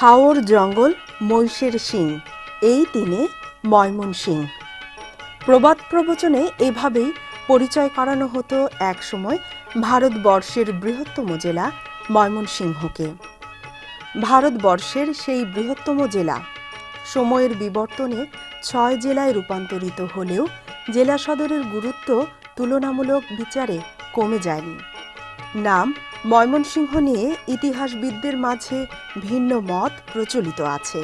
হাওর জঙ্গল, মহিষের সিং এই দিনে ময়মন সিং প্রবাদ প্রবচনে এভাবেই পরিচয় করানো হতো একসময় ভারতবর্ষের বৃহত্তম জেলা ময়মনসিংহকে। ভারতবর্ষের সেই বৃহত্তম জেলা, সময়ের বিবর্তনে ছয় জেলায় রূপান্তরিত হলেও জেলা সদরের গুরুত্ব তুলনামূলক বিচারে কমে যায়নি। নাম ময়মনসিংহ নিয়ে ইতিহাসবিদদের মাঝে ভিন্ন মত প্রচলিত আছে।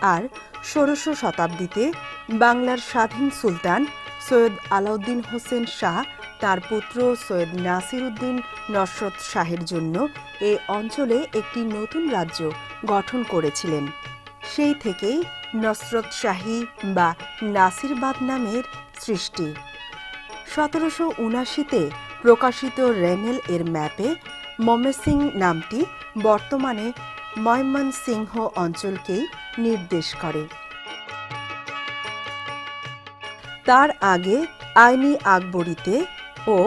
আর ষোড়শ শতাব্দীতে বাংলার স্বাধীন সুলতান সৈয়দ আলাউদ্দিন হোসেন শাহ তার পুত্র সৈয়দ নাসির উদ্দিন নসরত শাহের জন্য এ অঞ্চলে একটি নতুন রাজ্য গঠন করেছিলেন। সেই থেকেই নসরত শাহী বা নাসিরবাদ নামের সৃষ্টি। সতেরোশো উনাশিতে প্রকাশিত রেনেল এর ম্যাপে মমেসিং নামটি বর্তমানে ময়মনসিংহ অঞ্চলকেই নির্দেশ করে। তার আগে আইনি আকবরীতে ও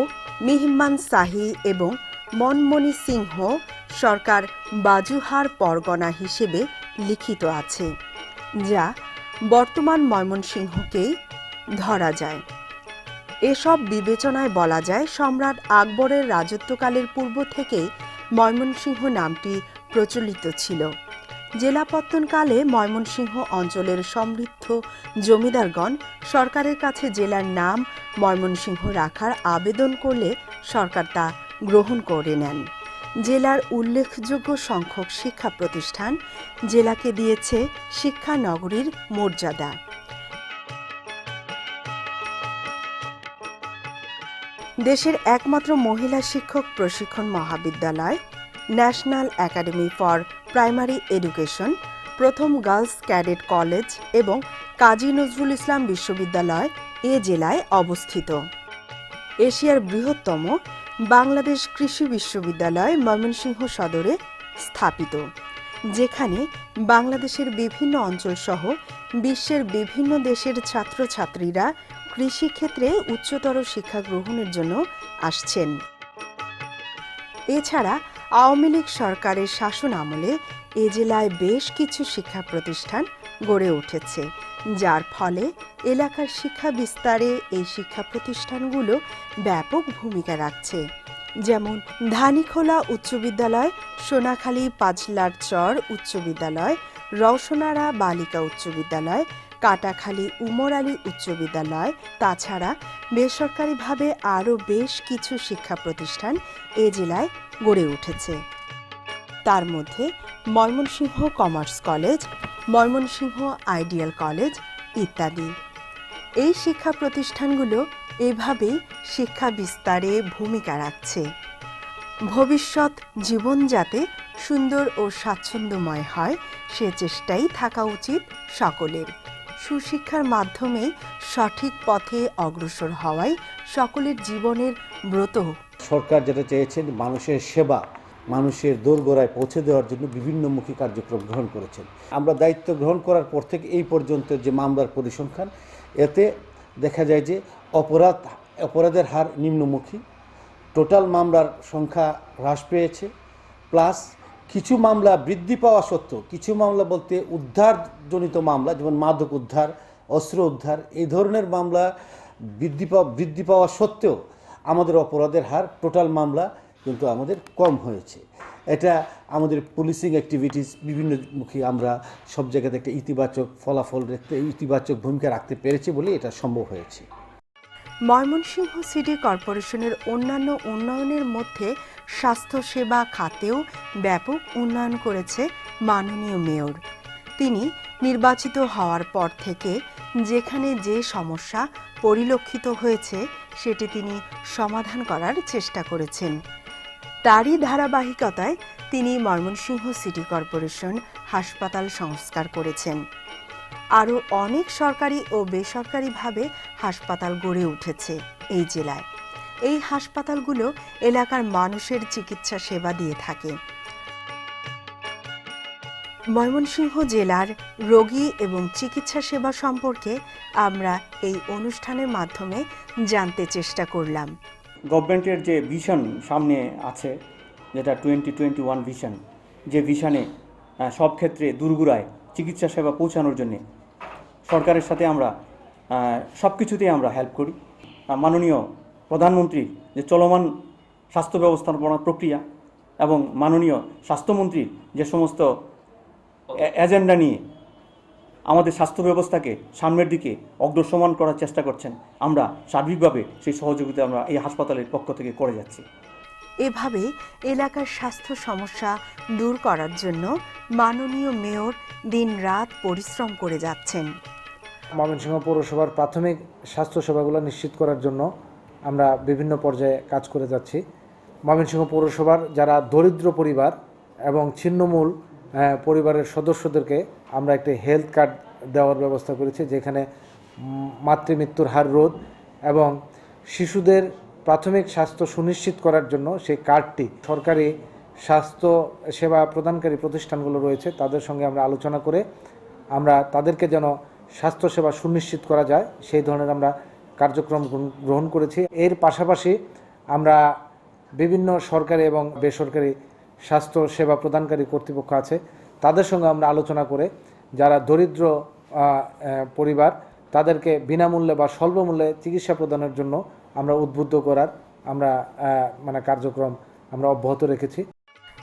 মিহমান শাহী এবং মনমণি সিংহ সরকার বাজুহার পরগনা হিসেবে লিখিত আছে, যা বর্তমান ময়মনসিংহকেই ধরা যায়। এসব বিবেচনায় বলা যায় সম্রাট আকবরের রাজত্বকালের পূর্ব থেকেই ময়মনসিংহ নামটি প্রচলিত ছিল। জেলাপত্তনকালে ময়মনসিংহ অঞ্চলের সমৃদ্ধ জমিদারগণ সরকারের কাছে জেলার নাম ময়মনসিংহ রাখার আবেদন করলে সরকার তা গ্রহণ করে নেন। জেলার উল্লেখযোগ্য সংখ্যক শিক্ষা প্রতিষ্ঠান, জেলাকে দিয়েছে শিক্ষা নগরীর মর্যাদা। দেশের একমাত্র মহিলা শিক্ষক প্রশিক্ষণ মহাবিদ্যালয় national academy for primary education প্রথম গার্লস ক্যাডেট কলেজ এবং কাজী নজরুল ইসলাম বিশ্ববিদ্যালয় এ জেলায় অবস্থিত। এশিয়ার বৃহত্তম বাংলাদেশ কৃষি বিশ্ববিদ্যালয় ময়মনসিংহ সদরে স্থাপিত, যেখানে বাংলাদেশের বিভিন্ন অঞ্চলসহ বিশ্বের বিভিন্ন দেশের ছাত্রছাত্রীরা কৃষিক্ষেত্রে উচ্চতর শিক্ষা গ্রহণের জন্য আসছেন। এছাড়া আওয়ামী লীগ সরকারের শাসন আমলে এ জেলায় বেশ কিছু শিক্ষা প্রতিষ্ঠান গড়ে উঠেছে, যার ফলে এলাকার শিক্ষা বিস্তারে এই শিক্ষা প্রতিষ্ঠানগুলো ব্যাপক ভূমিকা রাখছে। যেমন ধানীখোলা উচ্চ বিদ্যালয়, সোনাখালী পাঁচলার চর উচ্চ বিদ্যালয়, রওশনারা বালিকা উচ্চ বিদ্যালয় কাটাখালী উমর আলী উচ্চ বিদ্যালয়। তাছাড়া বেসরকারিভাবে আরও বেশ কিছু শিক্ষা প্রতিষ্ঠান এ জেলায় গড়ে উঠেছে। তার মধ্যে Mymensingh commerce college, Mymensingh ideal college ইত্যাদি। এই শিক্ষা প্রতিষ্ঠানগুলো এভাবেই শিক্ষা বিস্তারে ভূমিকা রাখছে। ভবিষ্যৎ জীবন যাতে সুন্দর ও স্বাচ্ছন্দ্যময় হয়, সে চেষ্টাই থাকা উচিত সকলের। সুশিক্ষার মাধ্যমে সঠিক পথে অগ্রসর হওয়াই সকলের জীবনের ব্রত। সরকার যেটা চেয়েছেন, মানুষের সেবা, মানুষের দোরগোড়ায় পৌঁছে দেওয়ার জন্য বিভিন্নমুখী কার্যক্রম গ্রহণ করেছেন। আমরা দায়িত্ব গ্রহণ করার পর থেকে এই পর্যন্ত যে মামলার পরিসংখ্যান, এতে দেখা যায় যে অপরাধ, অপরাধের হার নিম্নমুখী। টোটাল মামলার সংখ্যা হ্রাস পেয়েছে, প্লাস কিছু মামলা বৃদ্ধি পাওয়া সত্ত্বেও, কিছু মামলা বলতে উদ্ধারজনিত মামলা, যেমন মাদক উদ্ধার, অস্ত্র উদ্ধার, এই ধরনের মামলা বৃদ্ধি পাওয়া বৃদ্ধি পাওয়া সত্ত্বেও আমাদের অপরাধের হার টোটাল মামলা কিন্তু আমাদের কম হয়েছে। এটা আমাদের পুলিশিং অ্যাক্টিভিটিস বিভিন্নমুখী আমরা সব জায়গাতে একটা ইতিবাচক ফলাফল রাখতে ইতিবাচক ভূমিকা রাখতে পেরেছি বলে এটা সম্ভব হয়েছে। ময়মনসিংহ সিটি কর্পোরেশনের অন্যান্য উন্নয়নের মধ্যে স্বাস্থ্যসেবা খাতেও ব্যাপক উন্নয়ন করেছে মাননীয় মেয়র। তিনি নির্বাচিত হওয়ার পর থেকে যেখানে যে সমস্যা পরিলক্ষিত হয়েছে, সেটি তিনি সমাধান করার চেষ্টা করেছেন। তারই ধারাবাহিকতায় তিনি ময়মনসিংহ সিটি কর্পোরেশন হাসপাতাল সংস্কার করেছেন। আরও অনেক সরকারি ও বেসরকারিভাবে হাসপাতাল গড়ে উঠেছে এই জেলায়। এই হাসপাতালগুলো এলাকার মানুষের চিকিৎসা সেবা দিয়ে থাকে। ময়মনসিংহ জেলার রোগী এবং চিকিৎসা সেবা সম্পর্কে আমরা এই অনুষ্ঠানের মাধ্যমে জানতে চেষ্টা করলাম। গভর্নমেন্টের যে ভিশন সামনে আছে, যেটা টোয়েন্টি টোয়েন্টি ওয়ান ভিশন, যে ভিশনে সব ক্ষেত্রে দূরগুড়ায় চিকিৎসা সেবা পৌঁছানোর জন্যে সরকারের সাথে আমরা সব কিছুতেই আমরা হেল্প করি। মাননীয় প্রধানমন্ত্রীর যে চলমান স্বাস্থ্য ব্যবস্থাপনা প্রক্রিয়া এবং মাননীয় স্বাস্থ্যমন্ত্রীর যে সমস্ত এজেন্ডা নিয়ে আমাদের স্বাস্থ্য ব্যবস্থাকে সামনের দিকে অগ্রসমান করার চেষ্টা করছেন আমরা সার্বিকভাবে সেই সহযোগিতা আমরা এই হাসপাতালের পক্ষ থেকে করে যাচ্ছি। এভাবে এলাকার স্বাস্থ্য সমস্যা দূর করার জন্য মাননীয় মেয়র দিনরাত পরিশ্রম করে যাচ্ছেন। ময়মনসিংহ পৌরসভার প্রাথমিক স্বাস্থ্য সেবাগুলো নিশ্চিত করার জন্য আমরা বিভিন্ন পর্যায়ে কাজ করে যাচ্ছি। ময়মনসিংহ পৌরসভার যারা দরিদ্র পরিবার এবং ছিন্নমূল পরিবারের সদস্যদেরকে আমরা একটি হেলথ কার্ড দেওয়ার ব্যবস্থা করেছি, যেখানে মাতৃমৃত্যুর হার রোধ এবং শিশুদের প্রাথমিক স্বাস্থ্য সুনিশ্চিত করার জন্য সেই কার্ডটি সরকারি স্বাস্থ্য সেবা প্রদানকারী প্রতিষ্ঠানগুলো রয়েছে, তাদের সঙ্গে আমরা আলোচনা করে আমরা তাদেরকে যেন স্বাস্থ্যসেবা সুনিশ্চিত করা যায়, সেই ধরনের আমরা কার্যক্রম গ্রহণ- করেছি। এর পাশাপাশি আমরা বিভিন্ন সরকারি এবং বেসরকারি স্বাস্থ্য সেবা প্রদানকারী কর্তৃপক্ষ আছে। তাদের সঙ্গে আমরা আলোচনা করে যারা দরিদ্র পরিবার, তাদেরকে বিনামূল্যে বা স্বল্পমূল্যে চিকিৎসা প্রদানের জন্য আমরা উদ্বুদ্ধ করার আমরা মানে কার্যক্রম আমরা অব্যাহত রেখেছি।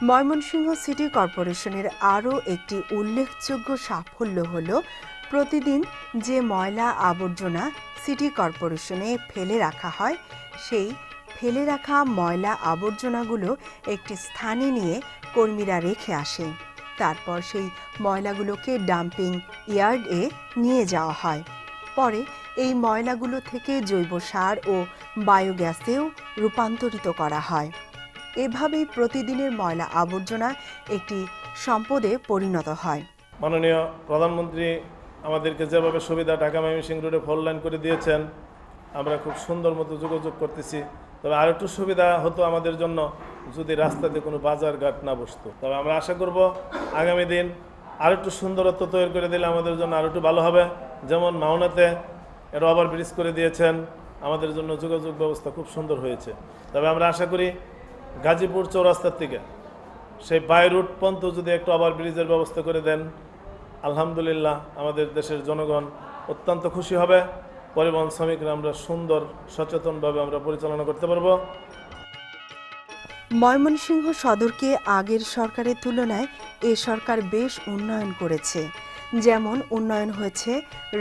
ময়মনসিংহ সিটি কর্পোরেশনের আরও একটি উল্লেখযোগ্য সাফল্য হল প্রতিদিন যে ময়লা আবর্জনা সিটি কর্পোরেশনে ফেলে রাখা হয়, সেই ফেলে রাখা ময়লা আবর্জনাগুলো একটি স্থানে নিয়ে কর্মীরা রেখে আসে। তারপর সেই ময়লাগুলোকে ডাম্পিং ইয়ার্ডে নিয়ে যাওয়া হয়। পরে এই ময়লাগুলো থেকে জৈব সার ও বায়োগ্যাসেও রূপান্তরিত করা হয়। এভাবেই প্রতিদিনের ময়লা আবর্জনা একটি সম্পদে পরিণত হয়। মাননীয় প্রধানমন্ত্রী আমাদেরকে যেভাবে সুবিধা ঢাকা ময়মনসিংহ রোডে ফোর লাইন করে দিয়েছেন, আমরা খুব সুন্দর মতো যোগাযোগ করতেছি। তবে আর একটু সুবিধা হতো আমাদের জন্য যদি রাস্তাতে কোনো বাজার ঘাট না বসতো। তবে আমরা আশা করব আগামী দিন আর একটু সুন্দরত্ব তৈরি করে দিলে আমাদের জন্য আর একটু ভালো হবে। যেমন মাওনাতে এটা ওভার ব্রিজ করে দিয়েছেন, আমাদের জন্য যোগাযোগ ব্যবস্থা খুব সুন্দর হয়েছে। তবে আমরা আশা করি গাজীপুর চৌরাস্তার থেকে সেই বাই রুট পর্যন্ত যদি একটু ওভার ব্রিজের ব্যবস্থা করে দেন আলহামদুলিল্লাহ আমাদের দেশের জনগণ অত্যন্ত খুশি হবে। পরিবহন শ্রমিকরা আমরা সুন্দর সচেতনভাবে আমরা পরিচালনা করতে পারব। ময়মনসিংহ সদরকে আগের সরকারের তুলনায় এ সরকার বেশ উন্নয়ন করেছে। যেমন উন্নয়ন হয়েছে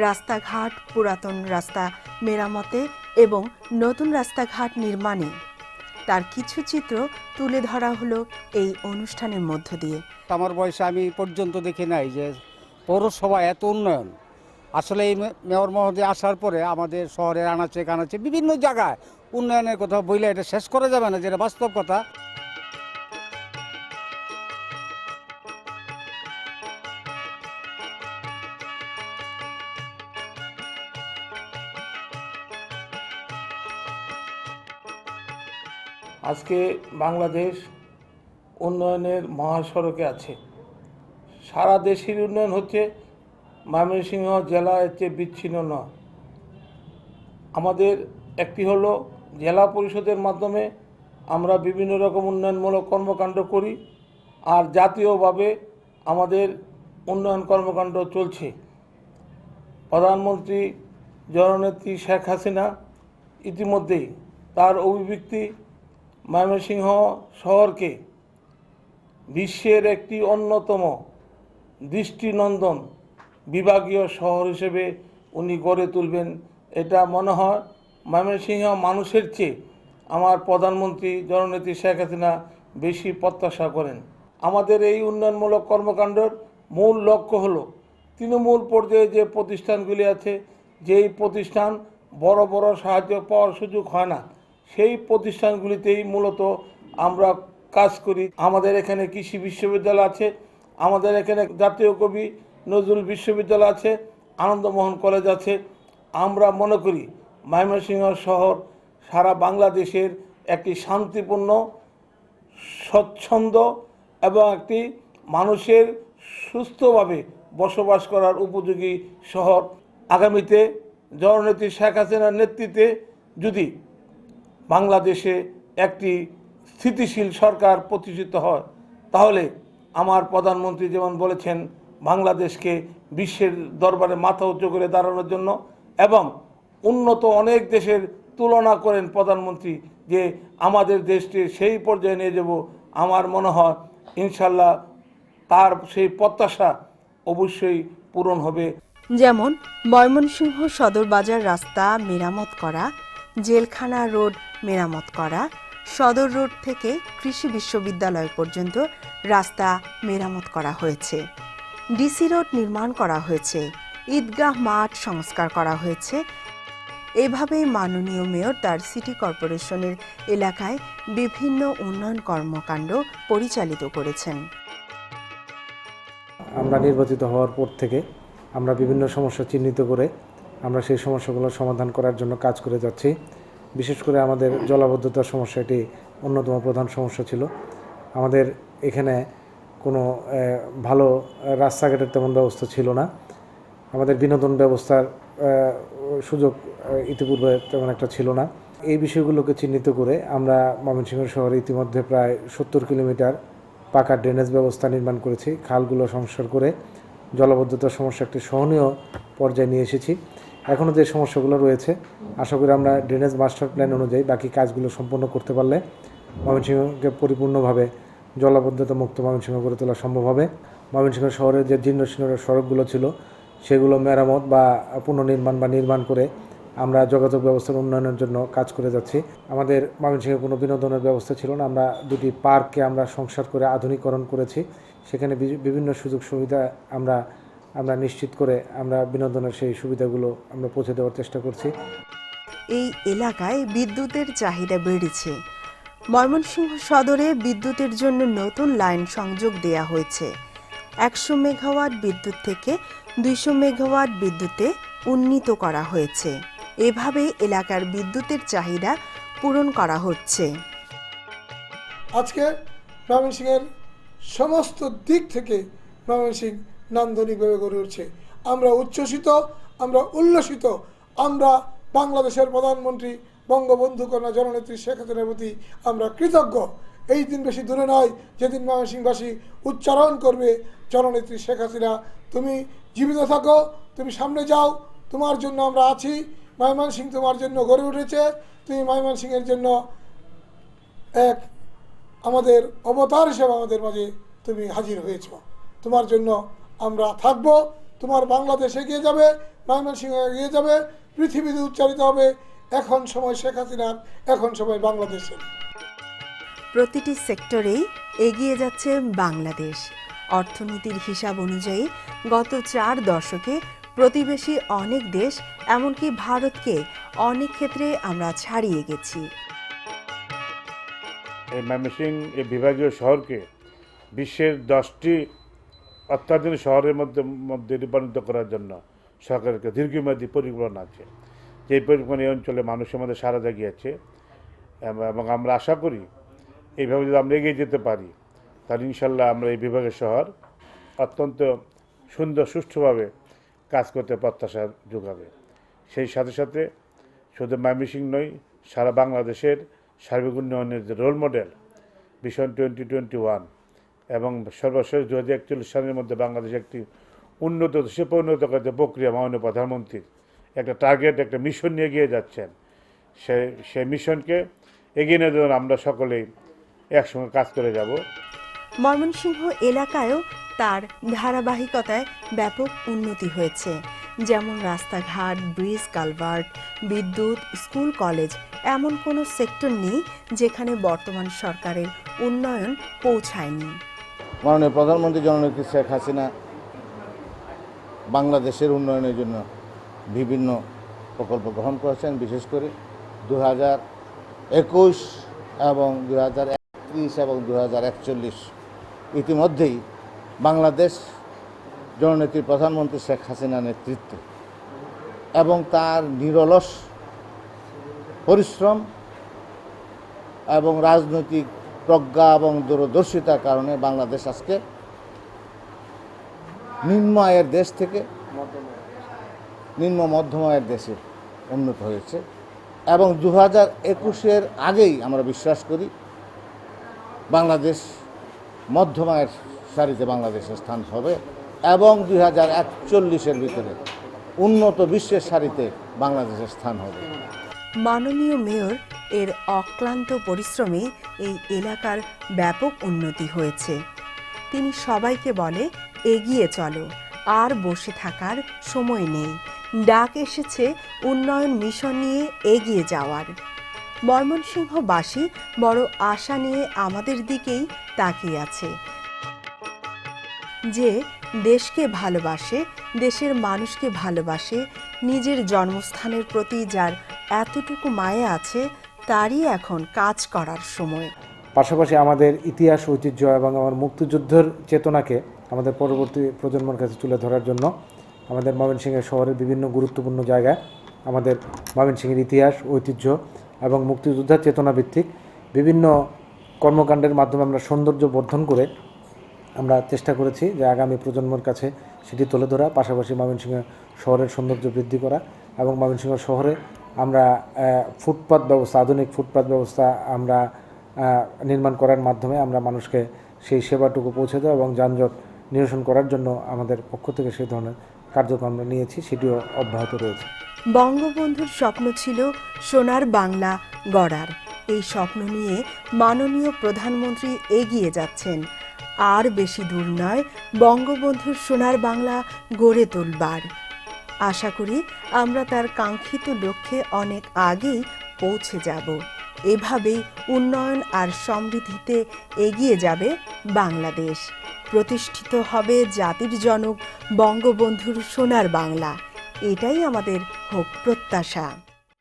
রাস্তাঘাট পুরাতন রাস্তা মেরামতে এবং নতুন রাস্তাঘাট নির্মাণে। তার কিছু চিত্র তুলে ধরা হলো এই অনুষ্ঠানের মধ্য দিয়ে। আমার বয়সে আমি পর্যন্ত দেখি নাই যে পৌরসভা এত উন্নয়ন। আসলে এই মেয়র মহোদয় আসার পরে আমাদের শহরের আনাচে কানাচে বিভিন্ন জায়গায় উন্নয়নের কথা বইলে এটা শেষ করা যাবে না, যেটা বাস্তব কথা। আজকে বাংলাদেশ উন্নয়নের মহাসড়কে আছে। সারা দেশের উন্নয়ন হচ্ছে ময়মনসিংহ জেলা চেয়ে বিচ্ছিন্ন নয়। আমাদের একটি হলো জেলা পরিষদের মাধ্যমে আমরা বিভিন্ন রকম উন্নয়নমূলক কর্মকাণ্ড করি আর জাতীয়ভাবে আমাদের উন্নয়ন কর্মকাণ্ড চলছে। প্রধানমন্ত্রী জননেত্রী শেখ হাসিনা ইতিমধ্যেই তার অভিব্যক্তি ময়মনসিংহ শহরকে বিশ্বের একটি অন্যতম দৃষ্টিনন্দন বিভাগীয় শহর হিসেবে উনি গড়ে তুলবেন। এটা মনে হয় ময়মনসিংহ মানুষের চেয়ে আমার প্রধানমন্ত্রী জননেত্রী শেখ হাসিনা বেশি প্রত্যাশা করেন। আমাদের এই উন্নয়নমূলক কর্মকাণ্ডের মূল লক্ষ্য হলো তৃণমূল পর্যায়ে যে প্রতিষ্ঠানগুলি আছে, যেই প্রতিষ্ঠান বড় বড় সাহায্য পাওয়ার সুযোগ হয় না, সেই প্রতিষ্ঠানগুলিতেই মূলত আমরা কাজ করি। আমাদের এখানে কৃষি বিশ্ববিদ্যালয় আছে আমাদের এখানে জাতীয় কবি নজরুল বিশ্ববিদ্যালয় আছে, আনন্দমোহন কলেজ আছে। আমরা মনে করি ময়মনসিংহ শহর সারা বাংলাদেশের একটি শান্তিপূর্ণ, স্বচ্ছন্দ এবং একটি মানুষের সুস্থভাবে বসবাস করার উপযোগী শহর। আগামীতে জননেত্রী শেখ হাসিনার নেতৃত্বে যদি বাংলাদেশে একটি স্থিতিশীল সরকার প্রতিষ্ঠিত হয়, তাহলে আমার প্রধানমন্ত্রী যেমন বলেছেন, বাংলাদেশকে বিশ্বের দরবারে মাথা উঁচু করে দাঁড়ানোর জন্য এবং উন্নত অনেক দেশের তুলনা করেন প্রধানমন্ত্রী যে আমাদের দেশটি সেই পর্যায়ে নিয়ে যাব। আমার মনে হয় ইনশাল্লাহ তার সেই প্রত্যাশা অবশ্যই পূরণ হবে। যেমন ময়মনসিংহ সদর বাজার রাস্তা মেরামত করা, জেলখানা রোড মেরামত করা সদর রোড থেকে কৃষি বিশ্ববিদ্যালয় পর্যন্ত রাস্তা মেরামত করা হয়েছে। ডিসি রোড নির্মাণ করা হয়েছে। ঈদগাহ মাঠ সংস্কার করা হয়েছে। এভাবে মাননীয় মেয়র তার সিটি কর্পোরেশনের এলাকায় বিভিন্ন উন্নয়ন কর্মকাণ্ড পরিচালিত করেছেন। আমরা নির্বাচিত হওয়ার পর থেকে আমরা বিভিন্ন সমস্যা চিহ্নিত করে আমরা সেই সমস্যাগুলো সমাধান করার জন্য কাজ করে যাচ্ছি। বিশেষ করে আমাদের জলাবদ্ধতার সমস্যাটি অন্যতম প্রধান সমস্যা ছিল। আমাদের এখানে কোনো ভালো রাস্তাঘাটের তেমন ব্যবস্থা ছিল না। আমাদের বিনোদন ব্যবস্থার সুযোগ ইতিপূর্বে তেমন একটা ছিল না। এই বিষয়গুলোকে চিহ্নিত করে আমরা ময়মনসিংহ শহরে ইতিমধ্যে প্রায় সত্তর কিলোমিটার পাকা ড্রেনেজ ব্যবস্থা নির্মাণ করেছি। খালগুলো সংস্কার করে জলবদ্ধতার সমস্যা একটি সহনীয় পর্যায়ে নিয়ে এসেছি। এখনও যে সমস্যাগুলো রয়েছে, আশা করি আমরা ড্রেনেজ মাস্টার প্ল্যান অনুযায়ী বাকি কাজগুলো সম্পন্ন করতে পারলে ময়মনসিংহকে পরিপূর্ণভাবে জলাবদ্ধতা মুক্ত ময়মনসিংহ করে তোলা সম্ভব হবে। ময়মনসিংহ শহরের যে জীর্ণ শীর্ণ সড়কগুলো ছিল, সেগুলো মেরামত বা পুনর্নির্মাণ বা নির্মাণ করে আমরা যোগাযোগ ব্যবস্থার উন্নয়নের জন্য কাজ করে যাচ্ছি। আমাদের ময়মনসিংহে কোনো বিনোদনের ব্যবস্থা ছিল না, আমরা দুটি পার্ককে আমরা সংসার করে আধুনিকরণ করেছি। সেখানে বিভিন্ন সুযোগ সুবিধা আমরা আমরা নিশ্চিত করে আমরা বিনোদনের সেই সুবিধাগুলো আমরা পৌঁছে দেওয়ার চেষ্টা করছি। এই এলাকায় বিদ্যুতের চাহিদা বেড়েছে। ময়মনসিংহ সদরে বিদ্যুতের জন্য নতুন লাইন সংযোগ দেয়া হয়েছে। একশো মেগাওয়াট বিদ্যুৎ থেকে দুইশো মেগাওয়াট বিদ্যুতে উন্নীত করা হয়েছে। এভাবে এলাকার বিদ্যুতের চাহিদা পূরণ করা হচ্ছে। আজকে ময়মনসিংহের সমস্ত দিক থেকে ময়মনসিংহ নান্দনিকভাবে গড়ে উঠছে। আমরা উচ্ছ্বসিত, আমরা উল্লসিত, আমরা বাংলাদেশের প্রধানমন্ত্রী বঙ্গবন্ধু কন্যা জননেত্রী শেখ হাসিনার প্রতি আমরা কৃতজ্ঞ। এই দিন বেশি দূরে নয়, যেদিন ময়মনসিংহবাসী উচ্চারণ করবে, জননেত্রী শেখ হাসিনা, তুমি জীবিত থাকো, তুমি সামনে যাও, তোমার জন্য আমরা আছি, ময়মনসিংহ তোমার জন্য গড়ে উঠেছে, তুমি ময়মনসিংহের জন্য এক আমাদের অবতার হিসেবে আমাদের মাঝে তুমি হাজির হয়েছ। তোমার জন্য আমরা থাকব তোমার বাংলাদেশ এগিয়ে যাবে ময়মনসিংহ এগিয়ে যাবে পৃথিবীতে উচ্চারিত হবে এখন সময় শেখ হাসিনার এখন সময় বাংলাদেশের। প্রতিটি সেক্টরেই এগিয়ে যাচ্ছে বাংলাদেশ। অর্থনীতির হিসাব অনুযায়ী গত চার দশকে প্রতিবেশী অনেক দেশ এমনকি ভারতকে অনেক ক্ষেত্রে আমরা ছাড়িয়ে গেছি। এই ময়মনসিংহ এই বিভাগীয় শহরকে বিশ্বের দশটি অত্যাধুনিক শহরের মধ্যে মধ্যে রূপান্তরিত করার জন্য সরকারের একটা দীর্ঘমেয়াদী পরিকল্পনা আছে। যে পরিকল্পনা এই অঞ্চলে মানুষের মধ্যে সারা জাগিয়েছে এবং আমরা আশা করি এইভাবে যদি আমরা এগিয়ে যেতে পারি, তাহলে ইনশাল্লাহ আমরা এই বিভাগের শহর অত্যন্ত সুন্দর, সুষ্ঠুভাবে কাজ করতে প্রত্যাশা যোগাবে। সেই সাথে সাথে শুধু ময়মনসিংহ নয়, সারা বাংলাদেশের সার্বিক উন্নয়নের যে role model vision twenty twenty one এবং সর্বশেষ দু হাজার একচল্লিশ সালের মধ্যে বাংলাদেশ একটি উন্নত দেশে পরিণত করতে প্রক্রিয়া মাননীয় প্রধানমন্ত্রীর। একটা টার্গেট একটা মিশন নিয়ে এগিয়ে যাচ্ছেন। সে সেই মিশনকে এগিয়ে নেওয়ার জন্য আমরা সকলেই একসঙ্গে কাজ করে যাব। ময়মনসিংহ এলাকায়ও তার ধারাবাহিকতায় ব্যাপক উন্নতি হয়েছে। যেমন রাস্তাঘাট ব্রিজ কালভার্ট বিদ্যুৎ স্কুল কলেজ এমন কোনো সেক্টর নেই যেখানে বর্তমান সরকারের উন্নয়ন পৌঁছায়নি। মাননীয় প্রধানমন্ত্রী জননেত্রী শেখ হাসিনা বাংলাদেশের উন্নয়নের জন্য বিভিন্ন প্রকল্প গ্রহণ করেছেন, বিশেষ করে দু হাজার একুশ এবং দু হাজার একত্রিশ এবং দু হাজার একচল্লিশ। ইতিমধ্যেই বাংলাদেশ জননেত্রী প্রধানমন্ত্রী শেখ হাসিনা নেতৃত্বে এবং তার নিরলস পরিশ্রম এবং রাজনৈতিক প্রজ্ঞা এবং দূরদর্শিতার কারণে বাংলাদেশ আজকে নিম্ন আয়ের দেশ থেকে নিম্ন মধ্যম আয়ের দেশে উন্নত হয়েছে। এবং দু হাজার একুশের আগেই আমরা বিশ্বাস করি বাংলাদেশ মধ্যম আয়ের সারিতে বাংলাদেশের স্থান হবে এবং দুই হাজার একচল্লিশের ভিতরে উন্নত বিশ্বের সারিতে বাংলাদেশের স্থান হবে। মাননীয় মেয়র এর অক্লান্ত পরিশ্রমে এই এলাকার ব্যাপক উন্নতি হয়েছে। তিনি সবাইকে বলে, এগিয়ে চলো, আর বসে থাকার সময় নেই। ডাক এসেছে উন্নয়ন মিশন নিয়ে এগিয়ে যাওয়ার। ময়মনসিংহবাসী বড় আশা নিয়ে আমাদের দিকেই তাকিয়ে আছে। যে দেশকে ভালোবাসে, দেশের মানুষকে ভালোবাসে, নিজের জন্মস্থানের প্রতি যার এতটুকু মায়া আছে তারই এখন কাজ করার সময়। পাশাপাশি আমাদের ইতিহাস, ঐতিহ্য এবং আমার মুক্তিযুদ্ধের চেতনাকে আমাদের পরবর্তী প্রজন্মের কাছে তুলে ধরার জন্য আমাদের ময়মনসিংহের শহরের বিভিন্ন গুরুত্বপূর্ণ জায়গায় আমাদের ময়মনসিংহের ইতিহাস, ঐতিহ্য এবং মুক্তিযোদ্ধার চেতনা ভিত্তিক বিভিন্ন কর্মকাণ্ডের মাধ্যমে আমরা সৌন্দর্য বর্ধন করে আমরা চেষ্টা করেছি যে আগামী প্রজন্মের কাছে সেটি তুলে ধরা, পাশাপাশি ময়মনসিংহ শহরের সৌন্দর্য বৃদ্ধি করা এবং ময়মনসিংহ শহরে আমরা আহ, ফুটপাত ব্যবস্থা আধুনিক ফুটপাত ব্যবস্থা আমরা নির্মাণ করার মাধ্যমে আমরা মানুষকে সেই সেবাটুকু পৌঁছে দেওয়া এবং যানজট নিরসন করার জন্য আমাদের পক্ষ থেকে সেই ধরনের কার্যক্রম নিয়েছি সেটিও অব্যাহত রয়েছে। বঙ্গবন্ধুর স্বপ্ন ছিল সোনার বাংলা গড়ার। এই স্বপ্ন নিয়ে মাননীয় প্রধানমন্ত্রী এগিয়ে যাচ্ছেন। আর বেশি দূর নয় বঙ্গবন্ধুর সোনার বাংলা গড়ে তুলবার। আশা করি আমরা তার কাঙ্ক্ষিত লক্ষ্যে অনেক আগেই পৌঁছে যাব। এভাবেই উন্নয়ন আর সমৃদ্ধিতে এগিয়ে যাবে বাংলাদেশ। প্রতিষ্ঠিত হবে জাতির জনক বঙ্গবন্ধুর সোনার বাংলা। এটাই আমাদের হোক প্রত্যাশা।